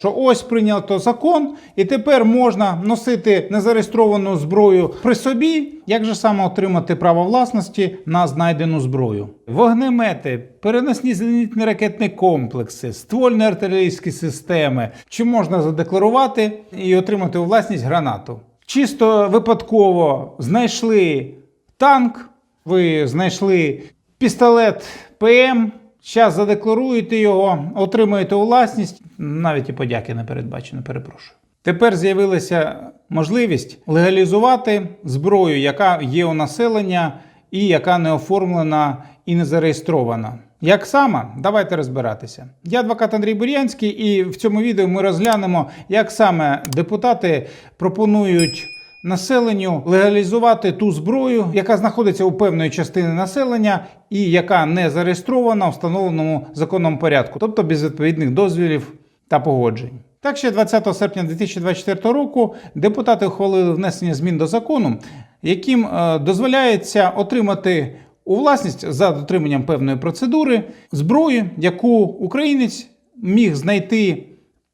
Що ось прийнято закон, і тепер можна носити незареєстровану зброю при собі, як же саме отримати право власності на знайдену зброю. Вогнемети, переносні зенітні ракетні комплекси, ствольні артилерійські системи. Чи можна задекларувати і отримати у власність гранату? Чисто випадково знайшли танк, ви знайшли пістолет ПМ. Зараз задекларуєте його, отримаєте у власність, навіть і подяки не передбачено, перепрошую. Тепер з'явилася можливість легалізувати зброю, яка є у населення і яка не оформлена і не зареєстрована. Як саме? Давайте розбиратися. Я адвокат Андрій Бурянський, і в цьому відео ми розглянемо, як саме депутати пропонують населенню легалізувати ту зброю, яка знаходиться у певної частини населення і яка не зареєстрована в встановленому законом порядку, тобто без відповідних дозвілів та погоджень. Так ще 20 серпня 2024 року депутати ухвалили внесення змін до закону, яким е, дозволяється отримати у власність за дотриманням певної процедури зброю, яку українець міг знайти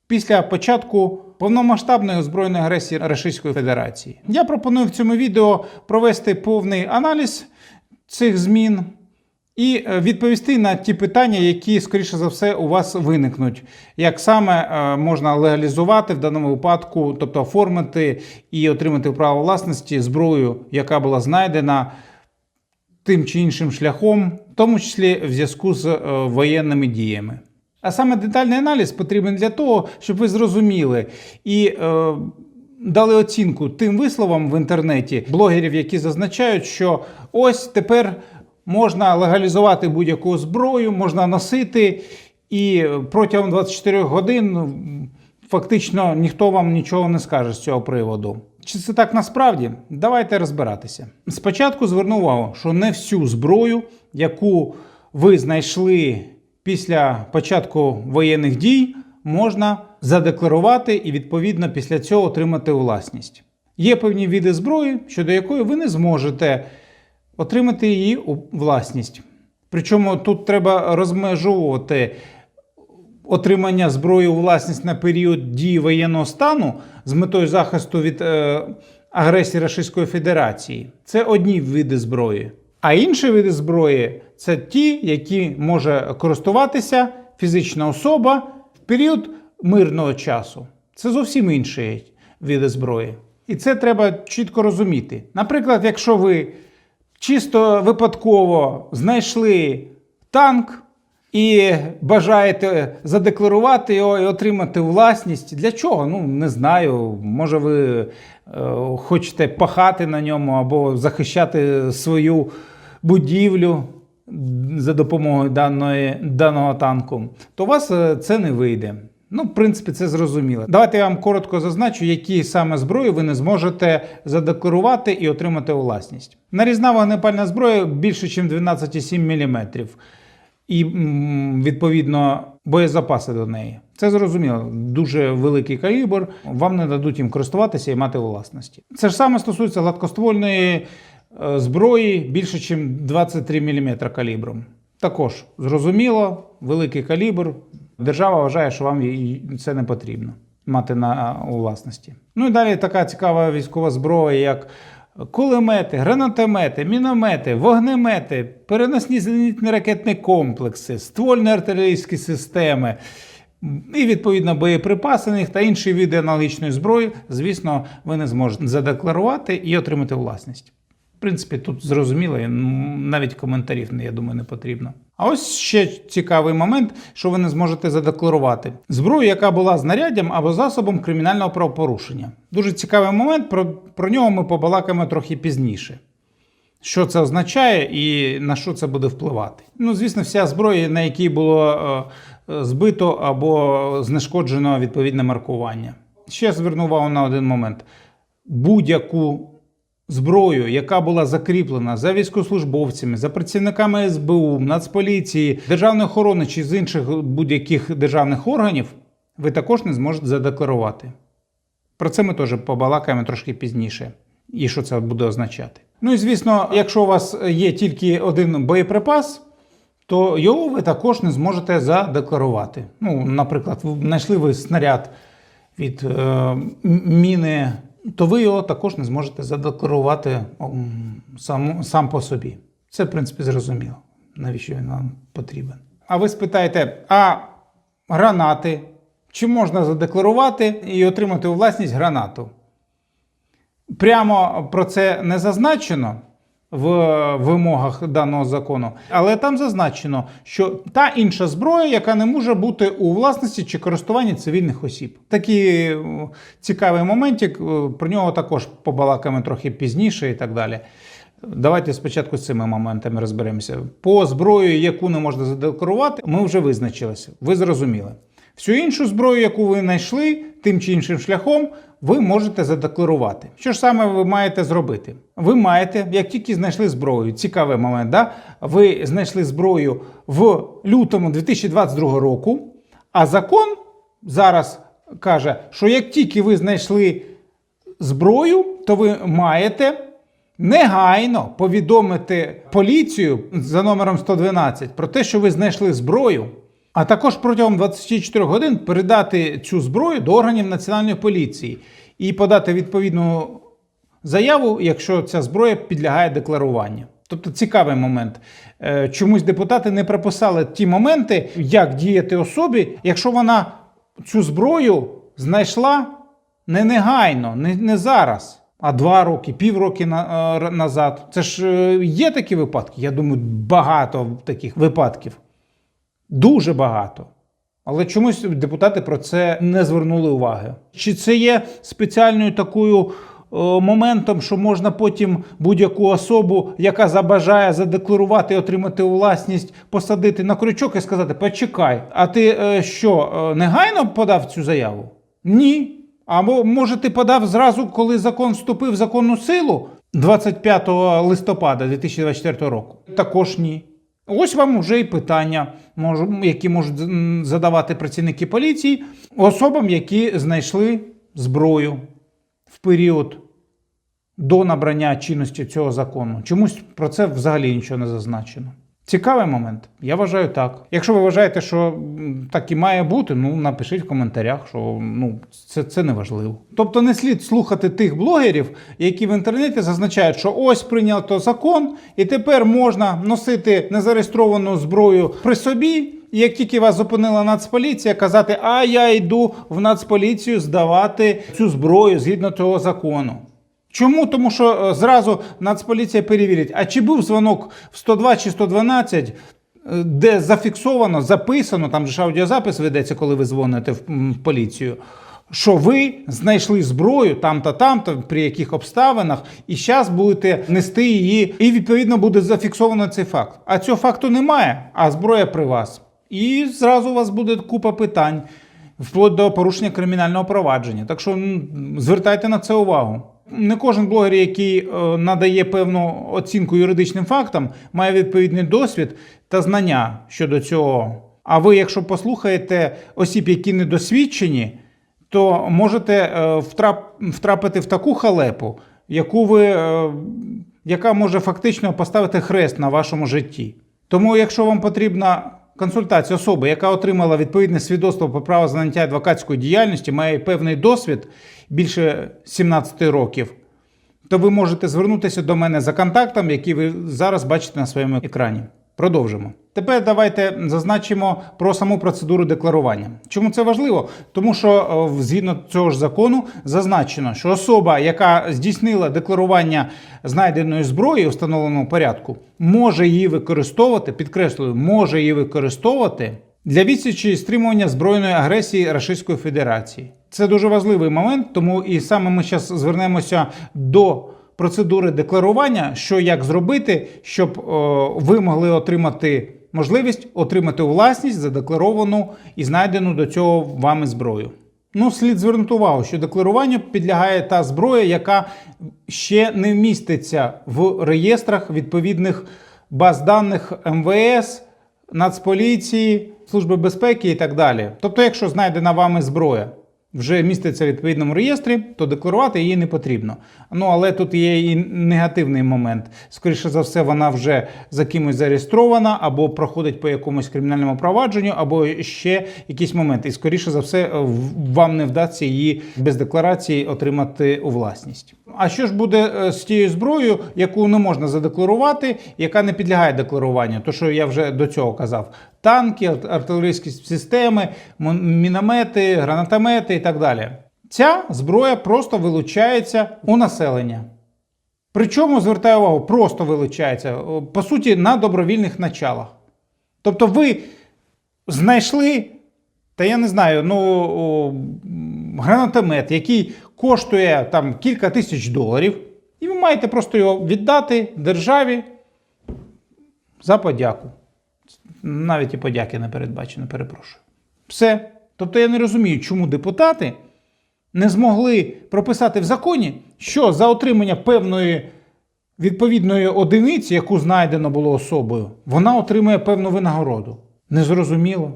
після початку повномасштабної озброєної агресії Російської Федерації. Я пропоную в цьому відео провести повний аналіз цих змін і е, відповісти на ті питання, які, скоріше за все, у вас виникнуть. Як саме е, можна легалізувати в даному випадку, тобто оформити і отримати право власності зброю, яка була знайдена тим чи іншим шляхом, в тому числі в зв'язку з е, воєнними діями. А саме детальний аналіз потрібен для того, щоб ви зрозуміли і е, дали оцінку тим висловам в інтернеті блогерів, які зазначають, що ось тепер можна легалізувати будь-яку зброю, можна носити, і протягом 24 годин фактично ніхто вам нічого не скаже з цього приводу. Чи це так насправді? Давайте розбиратися. Спочатку зверну увагу, що не всю зброю, яку ви знайшли після початку воєнних дій, можна задекларувати і відповідно після цього отримати власність. Є певні види зброї, щодо якої ви не зможете отримати її у власність. Причому тут треба розмежовувати отримання зброї у власність на період дії воєнного стану з метою захисту від е, агресії Російської Федерації. Це одні види зброї. А інші види зброї це ті, які може користуватися фізична особа в період мирного часу. Це зовсім інші види зброї. І це треба чітко розуміти. Наприклад, якщо ви чисто випадково знайшли танк і бажаєте задекларувати його і отримати власність. Для чого? Ну, не знаю. Може, ви е, хочете пахати на ньому або захищати свою будівлю за допомогою даної, даного танку, то у вас е, це не вийде. Ну, в принципі, це зрозуміло. Давайте я вам коротко зазначу, які саме зброї ви не зможете задекларувати і отримати у власність. Нарізна вогнепальна зброя більше, ніж 12,7 мм. І відповідно боєзапаси до неї. Це зрозуміло. Дуже великий калібр. Вам не дадуть їм користуватися і мати власності. Це ж саме стосується гладкоствольної зброї більше, ніж 23 мм калібром. Також зрозуміло, великий калібр. Держава вважає, що вам це не потрібно мати на у власності. Ну і далі така цікава військова зброя, як кулемети, гранатомети, міномети, вогнемети, переносні зенітні ракетні комплекси, ствольні артилерійські системи. І відповідно боєприпаси них та інші види аналогічної зброї, звісно, ви не зможете задекларувати і отримати власність. Принципі, тут зрозуміло, навіть коментарів, я думаю, не потрібно. А ось ще цікавий момент, що ви не зможете задекларувати зброю, яка була знаряддям або засобом кримінального правопорушення. Дуже цікавий момент, про, про нього ми побалакаємо трохи пізніше. Що це означає і на що це буде впливати? Ну, звісно, вся зброя, на якій було е, збито або знешкоджено відповідне маркування. Ще зверну увагу на один момент: будь-яку зброю, яка була закріплена за військовослужбовцями, за працівниками СБУ, Нацполіції, Державної охорони чи з інших будь-яких державних органів, ви також не зможете задекларувати. Про це ми теж побалакаємо трошки пізніше. І що це буде означати. Ну і звісно, якщо у вас є тільки один боєприпас, то його ви також не зможете задекларувати. Ну, наприклад, знайшли ви снаряд від е, міни, то ви його також не зможете задекларувати сам, сам по собі. Це, в принципі, зрозуміло, навіщо він вам потрібен. А ви спитаєте, а гранати? Чи можна задекларувати і отримати у власність гранату? Прямо про це не зазначено в вимогах даного закону, але там зазначено, що та інша зброя, яка не може бути у власності чи користуванні цивільних осіб. Такий е, цікавий моментик, е, про нього також побалакаємо трохи пізніше і так далі. Давайте спочатку з цими моментами розберемося. По зброї, яку не можна задекларувати, ми вже визначилися. Ви зрозуміли. Всю іншу зброю, яку ви знайшли, тим чи іншим шляхом, ви можете задекларувати. Що ж саме ви маєте зробити? Ви маєте, як тільки знайшли зброю, цікавий момент, да? ви знайшли зброю в лютому 2022 року, а закон зараз каже, що як тільки ви знайшли зброю, то ви маєте негайно повідомити поліцію за номером 112 про те, що ви знайшли зброю, а також протягом 24 годин передати цю зброю до органів національної поліції і подати відповідну заяву, якщо ця зброя підлягає декларуванню. Тобто цікавий момент. Е, Чомусь депутати не прописали ті моменти, як діяти особі, якщо вона цю зброю знайшла не негайно, не, не зараз, а два роки, півроки на, е, назад. Це ж е, є такі випадки. Я думаю, багато таких випадків. Дуже багато. Але чомусь депутати про це не звернули уваги. Чи це є спеціальною такою е, моментом, що можна потім будь-яку особу, яка забажає задекларувати отримати власність, посадити на крючок і сказати: почекай, а ти е, що, е, негайно подав цю заяву? Ні. Або може ти подав зразу, коли закон вступив в законну силу 25 листопада 2024 року? Також ні. Ось вам вже і питання, які можуть задавати працівники поліції особам, які знайшли зброю в період до набрання чинності цього закону. Чомусь про це взагалі нічого не зазначено. Цікавий момент. Я вважаю так. Якщо ви вважаєте, що так і має бути, ну напишіть в коментарях, що ну це, це не важливо. Тобто не слід слухати тих блогерів, які в інтернеті зазначають, що ось прийнято закон, і тепер можна носити незареєстровану зброю при собі. І як тільки вас зупинила Нацполіція, казати, а я йду в Нацполіцію здавати цю зброю згідно цього закону. Чому? Тому що е, зразу Нацполіція перевірить, а чи був дзвонок в 102 чи 112, е, де зафіксовано, записано, там же ж аудіозапис ведеться, коли ви дзвоните в поліцію, що ви знайшли зброю там-то, там-то, при яких обставинах, і зараз будете нести її, і відповідно буде зафіксовано цей факт. А цього факту немає, а зброя при вас. І зразу у вас буде купа питань, вплоть до порушення кримінального провадження. Так що звертайте на це увагу. Не кожен блогер, який е, надає певну оцінку юридичним фактам, має відповідний досвід та знання щодо цього. А ви, якщо послухаєте осіб, які недосвідчені, то можете е, втрапити в таку халепу, яку ви, е, яка може фактично поставити хрест на вашому житті. Тому, якщо вам потрібна консультація особи, яка отримала відповідне свідоцтво про право заняття адвокатської діяльності, має певний досвід більше 17 років, то ви можете звернутися до мене за контактом, який ви зараз бачите на своєму екрані. Продовжимо. Тепер давайте зазначимо про саму процедуру декларування. Чому це важливо? Тому що е, згідно цього ж закону зазначено, що особа, яка здійснила декларування знайденої зброї у встановленому порядку, може її використовувати, підкреслюю, може її використовувати для відсічі і стримування збройної агресії Російської Федерації. Це дуже важливий момент, тому і саме ми зараз звернемося до процедури декларування, що як зробити, щоб е, ви могли отримати можливість отримати власність задекларовану і знайдену до цього вами зброю. Ну, слід звернути увагу, що декларуванню підлягає та зброя, яка ще не міститься в реєстрах відповідних баз даних МВС, Нацполіції, Служби безпеки і так далі. Тобто, якщо знайдена вами зброя, вже міститься в відповідному реєстрі, то декларувати її не потрібно. Ну але тут є і негативний момент. Скоріше за все, вона вже за кимось зареєстрована, або проходить по якомусь кримінальному провадженню, або ще якісь моменти. І скоріше за все, вам не вдасться її без декларації отримати у власність. А що ж буде е, з тією зброєю, яку не можна задекларувати, яка не підлягає декларуванню? То що я вже до цього казав: танки, артилерійські системи, міномети, гранатомети і так далі. Ця зброя просто вилучається у населення. Причому звертаю увагу, просто вилучається, по суті, на добровільних началах. Тобто ви знайшли, та я не знаю, ну, гранатомет, який коштує там кілька тисяч доларів, і ви маєте просто його віддати державі за подяку. Навіть і подяки не передбачено, перепрошую. Все. Тобто я не розумію, чому депутати не змогли прописати в законі, що за отримання певної відповідної одиниці, яку знайдено було особою, вона отримує певну винагороду. Незрозуміло.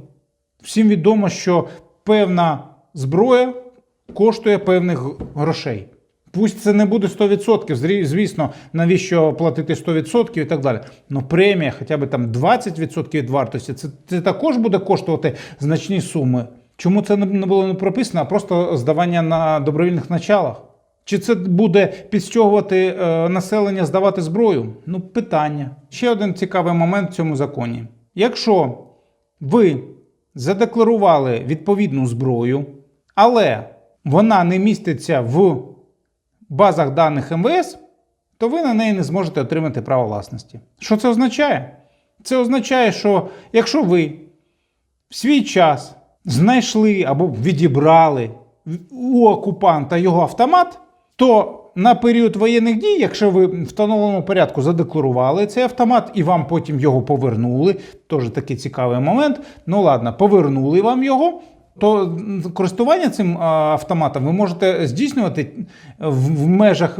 Всім відомо, що певна зброя коштує певних грошей. Пусть це не буде 100%, звісно, навіщо платити 100% і так далі. Ну премія, хоча б там 20% від вартості, це, це також буде коштувати значні суми. Чому це не було не прописано, а просто здавання на добровільних началах? Чи це буде підстягувати е, населення здавати зброю? Ну, питання. Ще один цікавий момент в цьому законі. Якщо ви задекларували відповідну зброю, але вона не міститься в базах даних МВС, то ви на неї не зможете отримати право власності. Що це означає? Це означає, що якщо ви в свій час знайшли або відібрали у окупанта його автомат, то на період воєнних дій, якщо ви в встановленому порядку задекларували цей автомат і вам потім його повернули, теж такий цікавий момент. Ну ладно, повернули вам його. То користування цим автоматом ви можете здійснювати в, межах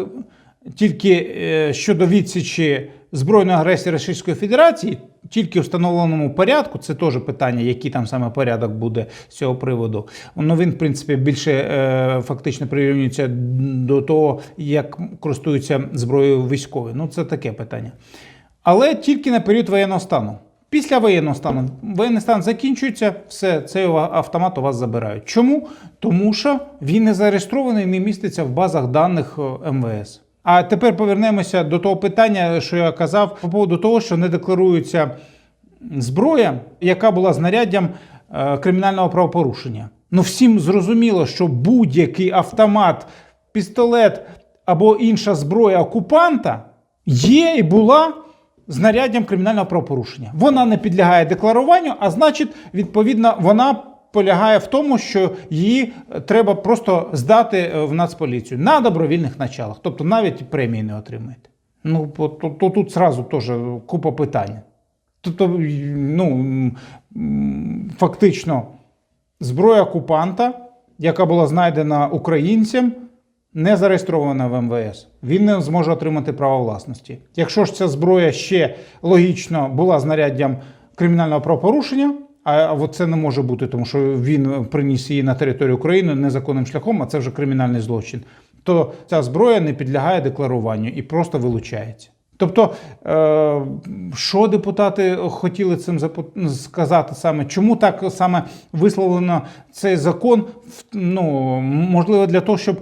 тільки е, щодо відсічі збройної агресії Російської Федерації, тільки в встановленому порядку. Це теж питання, який там саме порядок буде з цього приводу. Ну він, в принципі, більше е, фактично прирівнюється до того, як користуються зброєю військові. Ну, це таке питання. Але тільки на період воєнного стану. Після воєнного стану воєнний стан закінчується, все, цей автомат у вас забирають. Чому? Тому що він не зареєстрований, не міститься в базах даних е, МВС. А тепер повернемося до того питання, що я казав, по поводу того, що не декларується зброя, яка була знаряддям е, кримінального правопорушення. Ну всім зрозуміло, що будь-який автомат, пістолет або інша зброя окупанта є і була знаряддям кримінального правопорушення. Вона не підлягає декларуванню, а значить, відповідно, вона полягає в тому, що її е, треба просто здати е, в Нацполіцію на добровільних началах. Тобто навіть премії не отримаєте. Ну, то, то, тут зразу теж купа питань. Тобто, ну, фактично, зброя окупанта, яка була знайдена українцем, не зареєстрована в МВС. Він не зможе отримати право власності. Якщо ж ця зброя ще логічно була знаряддям кримінального правопорушення, а от це не може бути, тому що він приніс її на територію України незаконним шляхом, а це вже кримінальний злочин, то ця зброя не підлягає декларуванню і просто вилучається. Тобто, е, що депутати хотіли цим сказати саме? Чому так саме висловлено цей закон? Ну, можливо, для того, щоб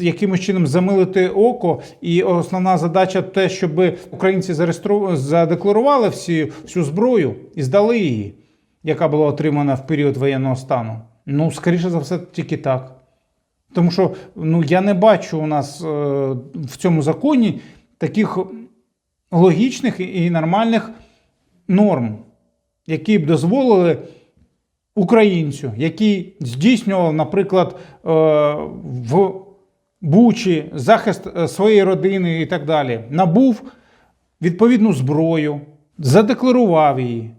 якимось чином замилити око, і основна задача те, щоб українці зареєстру... задекларували всі, всю зброю і здали її, яка була отримана в період воєнного стану. Ну, скоріше за все, тільки так. Тому що ну, я не бачу у нас е, в цьому законі таких логічних і нормальних норм, які б дозволили українцю, який здійснював, наприклад, е, в Бучі захист е, своєї родини і так далі, набув відповідну зброю, задекларував її.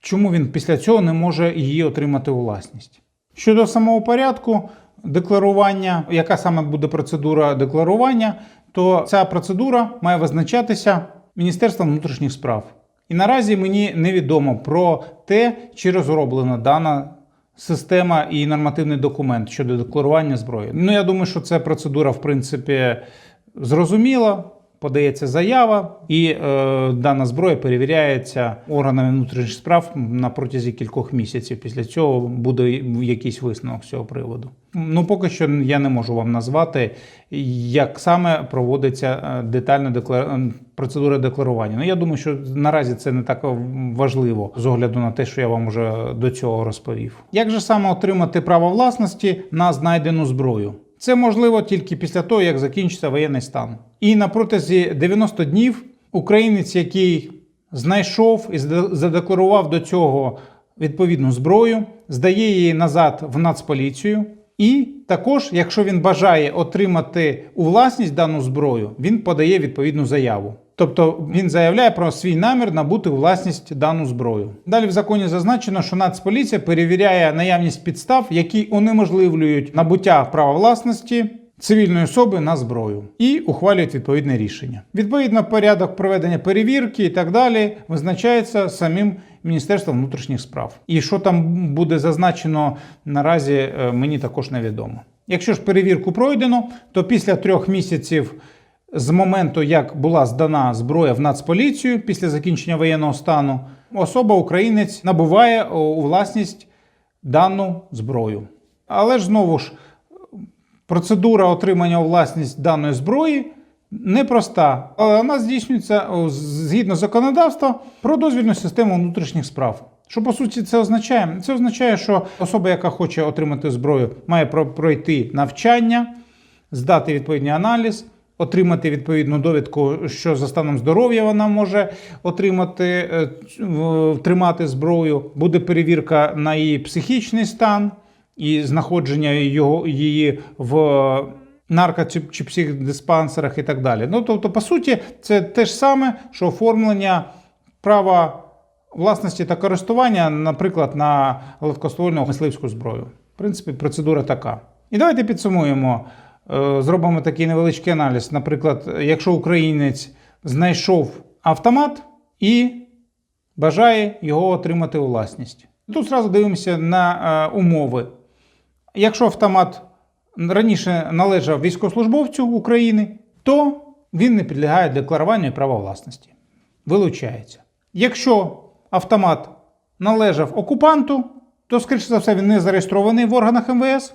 Чому він після цього не може її отримати у власність? Щодо самого порядку декларування, яка саме буде процедура декларування, то ця процедура має визначатися Міністерством внутрішніх справ. І наразі мені невідомо про те, чи розроблена дана система і нормативний документ щодо декларування зброї. Ну, я думаю, що ця процедура, в принципі, зрозуміла. Подається заява, і е, дана зброя перевіряється органами внутрішніх справ на протязі кількох місяців. Після цього буде якийсь висновок з цього приводу. Ну, поки що я не можу вам назвати, як саме проводиться е, детальна декла... е, процедура декларування. Ну, я думаю, що наразі це не так важливо з огляду на те, що я вам вже до цього розповів. Як же саме отримати право власності на знайдену зброю? Це можливо тільки після того, як закінчиться воєнний стан. І на протязі 90 днів українець, який знайшов і задекларував до цього відповідну зброю, здає її назад в Нацполіцію. І також, якщо він бажає отримати у власність дану зброю, він подає відповідну заяву. Тобто він заявляє про свій намір набути власність дану зброю. Далі в законі зазначено, що Нацполіція перевіряє наявність підстав, які унеможливлюють набуття права власності цивільної особи на зброю і ухвалюють відповідне рішення. Відповідно, порядок проведення перевірки і так далі визначається самим Міністерством внутрішніх справ. І що там буде зазначено наразі, е, мені також невідомо. Якщо ж перевірку пройдено, то після трьох місяців з моменту, як була здана зброя в Нацполіцію після закінчення воєнного стану, особа українець набуває у власність дану зброю. Але ж знову ж процедура отримання у власність даної зброї непроста, але вона здійснюється згідно законодавства про дозвільну систему внутрішніх справ. Що по суті це означає? Це означає, що особа, яка хоче отримати зброю, має пройти навчання, здати відповідний аналіз, отримати відповідну довідку, що за станом здоров'я вона може отримати, е, тримати зброю. Буде перевірка на її психічний стан і знаходження його, її в нарко чи, психдиспансерах і так далі. Ну, тобто, по суті, це те ж саме, що оформлення права власності та користування, наприклад, на легкоствольну мисливську зброю. В принципі, процедура така. І давайте підсумуємо, Е, зробимо такий невеличкий аналіз. Наприклад, якщо українець знайшов автомат і бажає його отримати у власність. Тут зразу дивимося на е, умови. Якщо автомат раніше належав військовослужбовцю України, то він не підлягає декларуванню права власності. Вилучається. Якщо автомат належав окупанту, то, скоріше за все, він не зареєстрований в органах МВС.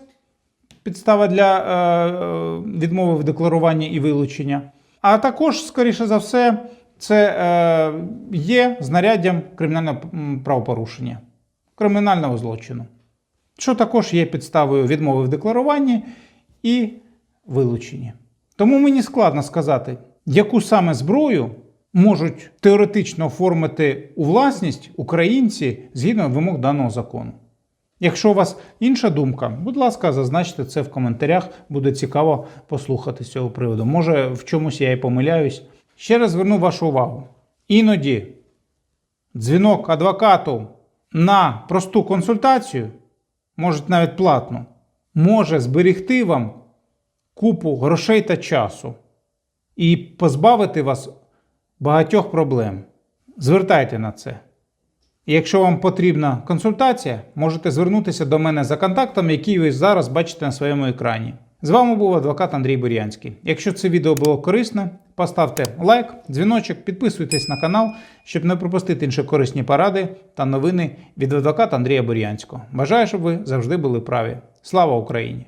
Підстава для е, відмови в декларуванні і вилучення. А також, скоріше за все, це е, є знаряддям кримінального правопорушення, кримінального злочину, що також є підставою відмови в декларуванні і вилученні. Тому мені складно сказати, яку саме зброю можуть теоретично оформити у власність українці згідно вимог даного закону. Якщо у вас інша думка, будь ласка, зазначте це в коментарях. Буде цікаво послухати з цього приводу. Може, в чомусь я і помиляюсь. Ще раз зверну вашу увагу. Іноді дзвінок адвокату на просту консультацію, може навіть платну, може зберегти вам купу грошей та часу і позбавити вас багатьох проблем. Звертайте на це. Якщо вам потрібна консультація, можете звернутися до мене за контактом, який ви зараз бачите на своєму екрані. З вами був адвокат Андрій Бурянський. Якщо це відео було корисне, поставте лайк, дзвіночок, підписуйтесь на канал, щоб не пропустити інші корисні поради та новини від адвоката Андрія Бурянського. Бажаю, щоб ви завжди були праві. Слава Україні!